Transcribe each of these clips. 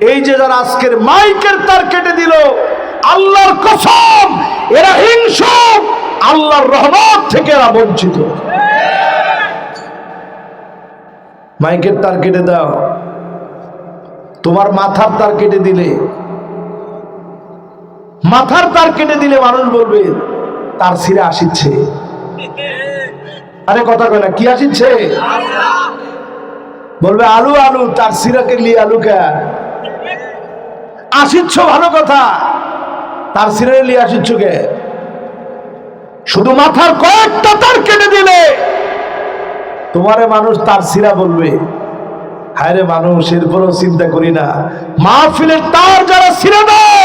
এই যে যারা আজকের মাইকের তার কেটে দিল আল্লাহর কসম এরা হিংসুক আল্লাহর রহমত থেকে এরা বঞ্চিত। মাইকের তার কেটে দাও। তোমার মাথার তার কেটে দিলে। মাথার তার কেটে দিলে মানুষ বলবে তার সিরে আসিচ্ছে। আরে কথা কয় না কি আসিচ্ছে? বলবে আলু আলু তার সিরাকে লিয়ে আলু কে? আসিচ্ছ ভালো কথা। তার সিরে আসিচ্ছ কে? শুধু মাথার কয়েকটা তার কেটে দিলে। তোমারে মানুষ তার সিরা বলবে। হায় রে মানুষ, এরপরও চিন্তা করি না। মাহফিলের তার যারা সিরে দাও,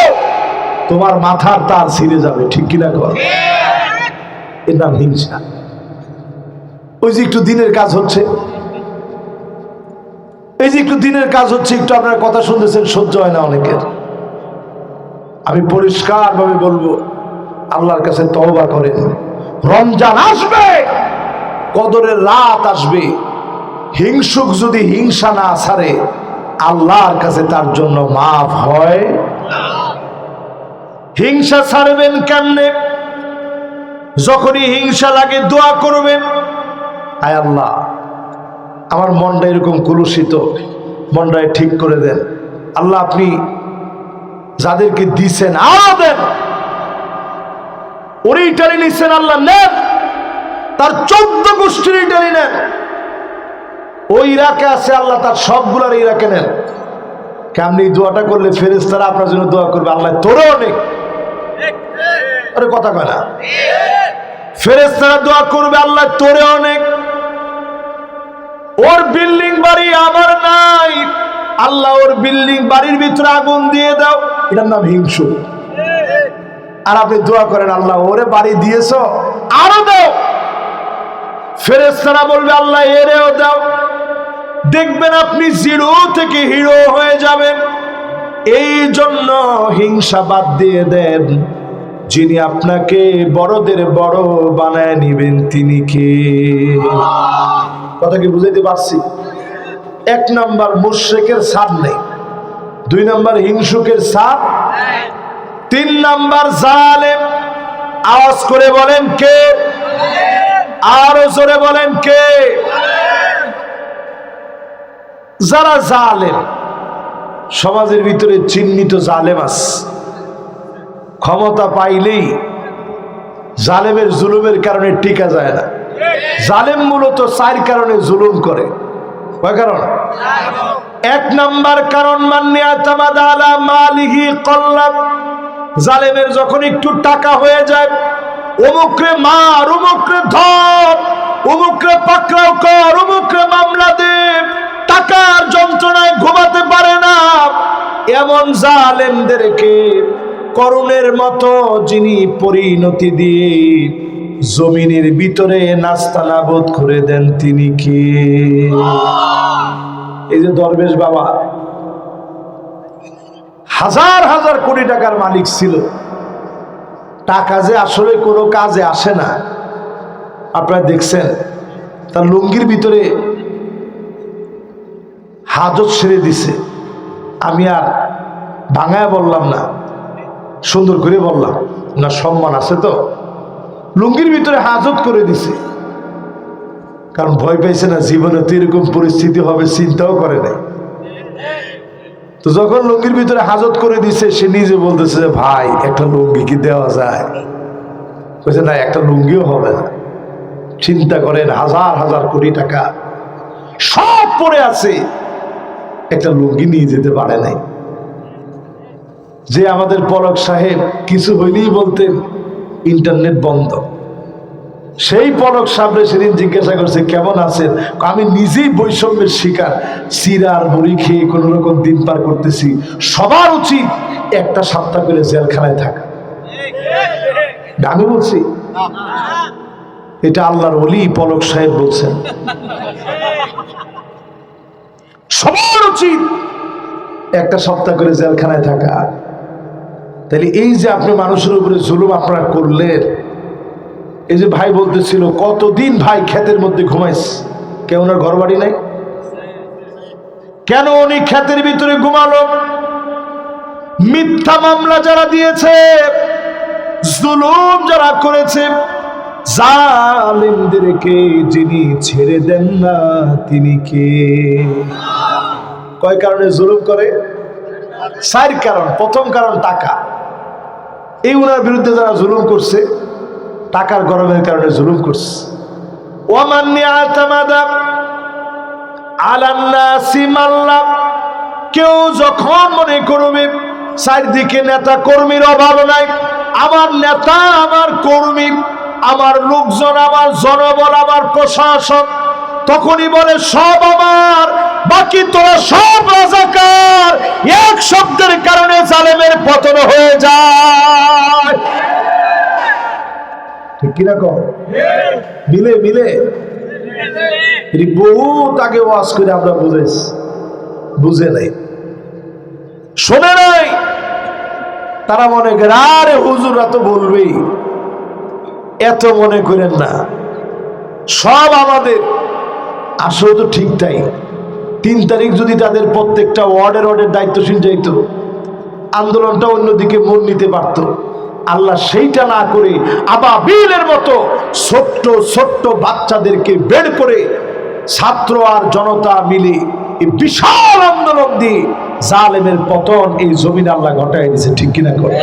তোমার মাথার তার ছিঁড়ে যাবে, ঠিক কিনা কর? এর নাম হিংসা। ওই যে একটু দিনের কাজ হচ্ছে। এই যে একটু দিনের কাজ হচ্ছে, একটু আপনার কথা শুনতেছেন, সহ্য হয় না অনেকের। আমি পরিষ্কার ভাবে বলব, আল্লাহর কাছে তওবা করেন রমজান আসবে কদরের রাত আসবে। হিংসুক যদি হিংসা না ছাড়ে, আল্লাহর কাছে তার জন্য মাফ হয়। হিংসা ছাড়বেন কেমনে? যখনই হিংসা লাগে দোয়া করবেন। আয় আল্লাহ, আমার মনটা এরকম কুলুষিত, মনটায় ঠিক করে দেন। আল্লাহ আপনি যাদেরকে দিছেন আরও দেন উনি টানি নিচ্ছেন আল্লাহ নেন তার চোদ্দ গোষ্ঠীর টানি নেন। ওই ইরাকে আছে আল্লাহ, তার সবগুলার ইরাকে নেন। কেমনি দোয়াটা করলে ফেরেস্তারা আপনার জন্য দোয়া করবে? আল্লাহ তোরও অনেক আরে কথা কয় না। ফেরেস্তারা দোয়া করবে, আল্লাহ তোরে অনেক ওর বিল্ডিং বাড়ি আমার নাই। আল্লাহ ওর বিল্ডিং বাড়ির ভিতরে আগুন দিয়ে দাও। এটার নাম হিংসু। আর আপনি দোয়া করেন, আল্লাহ, ওরে বাড়ি দিয়েছ, আরও দাও। ফেরেস্তারা বলবে, আল্লাহ, এরেও দাও। দেখবেন আপনি জিরো থেকে হিরো হয়ে যাবেন। এই জন্য হিংসা বাদ দিয়ে দেন। যিনি আপনাকে বড়দের বড় বানায় নিবেন, তিনি কে? কথা কি বুঝাইতে পারছি? এক নাম্বার, মুশ্রেকের সার নেই। দুই নাম্বার হিংসুকের সার তিন নাম্বার জালেম। আওয়াজ করে বলেন কে? আরও জোরে বলেন কে? যারা জালেম, সমাজের ভিতরে চিহ্নিত জালেম আছে। ক্ষমতা পাইলেই জালেমের জুলুমের কারণে টিকা যায় না। জালেম মূলত চার কারণে জুলুম করে। কয় কারণ? এক নাম্বার কারণ মালিহি কল্লাম জালেমের যখন একটু টাকা হয়ে যায় অমুকরে মার অমুকরে ধর অমুকরে পাকড়াও কর অমুকরে মামলা দে। টাকার যন্ত্রণায় ঘুমাতে পারে না। এমন জালেমদেরকে করুণের মতো যিনি পরিণতি দিয়ে জমিনের ভিতরে নাস্তা নাবোধ করে দেন তিনি কি? এই যে দরবেশ বাবা, হাজার হাজার কোটি টাকার মালিক ছিল। টাকা যে আসলে কোনো কাজে আসে না। আপনারা দেখছেন, তার লুঙ্গির ভিতরে হাজত ছেড়ে দিছে। আমি আর ভাঙায় বললাম না, সুন্দর করে বললাম, না সম্মান আছে তো? লুঙ্গির ভিতরে হাজত করে দিছে। কারণ ভয় পাইছে না, জীবনে তো এরকম পরিস্থিতি হবে, চিন্তাও করে নাই। তো যখন লুঙ্গির ভিতরে হাজত করে দিছে, সে নিজে বলতেছে যে, ভাই, একটা লুঙ্গি কি দেওয়া যায়? বলছে, না, একটা লুঙ্গিও হবে না। চিন্তা করেন, হাজার হাজার কোটি টাকা সব পড়ে আছে। একটা লুঙ্গি নিয়ে যেতে পারে নাই। যে আমাদের পলক সাহেব কিছু হইলেই বলতেন ইন্টারনেট বন্ধ। সেই পলক সাহেব সেদিন জিজ্ঞাসা করছে, কেমন আছেন? আমি নিজেই বৈষম্যের শিকার। সিরার মুড়ি খেয়ে কোনো রকম দিন পার করতেছি। সবার উচিত একটা সপ্তাহ করে জেলখানায় থাকা। আমি বলছি, এটা আল্লাহর অলি পলক সাহেব বলছেন। সবার উচিত একটা সপ্তাহ করে জেলখানায় থাকা। তাহলে এই যে আপনি মানুষের উপরে জুলুম আপনারা করলেন, এই যে ভাই বলতেছিল, কতদিন ভাই ক্ষেতের মধ্যে ঘুমাইস? কেউ ওনার ঘর বাড়ি নাই? কেন উনি ক্ষেতের ভিতরে ঘুমালো? মিথ্যা মামলা যারা দিয়েছে, জুলুম যারা করেছে, জালিমদেরকে যিনি ছেড়ে দেন না, তিনি কে? কয় কারণে জুলুম করে? চার কারণ। প্রথম কারণ টাকা। এই উনার বিরুদ্ধে যারা জুলুম করছে, টাকার গরমের কারণে জুলুম করছে। কেউ যখন মনে করবে, চারদিকে নেতা কর্মীর অভাব নাই, আমার নেতা, আমার কর্মী, আমার লোকজন, আমার জনবল, আমার প্রশাসন, তখনই বলে, সব আমার, বাকি তোরা সব রাজাকার। এক শব্দের কারণে জালেমের পতন হয়ে যায়। ঠিক কিনা কম মিলে মিলে। আগে ওয়াজ করে আমরা বুঝেছি। বুঝে নাই। শোনে নাই? তারা মনে করে, আরে হুজুরা তো বলবেই। এত মনে করেন না। সব আমাদের। আসলে তো ঠিক তাই। তিন তারিখ যদি তাদের প্রত্যেকটা ওয়ার্ডের ওয়ার্ডের দায়িত্বশীল যাইত, আন্দোলনটা অন্যদিকে মন নিতে পারত। আল্লাহ সেইটা না করে আবাবিলের মতো ছোট্ট ছোট্ট বাচ্চাদেরকে বের করে ছাত্র আর জনতা মিলে এই বিশাল আন্দোলন দিয়ে জালেমের পতন এই জমিন আল্লাহ ঘটাই দিয়েছে, ঠিক কিনা করে?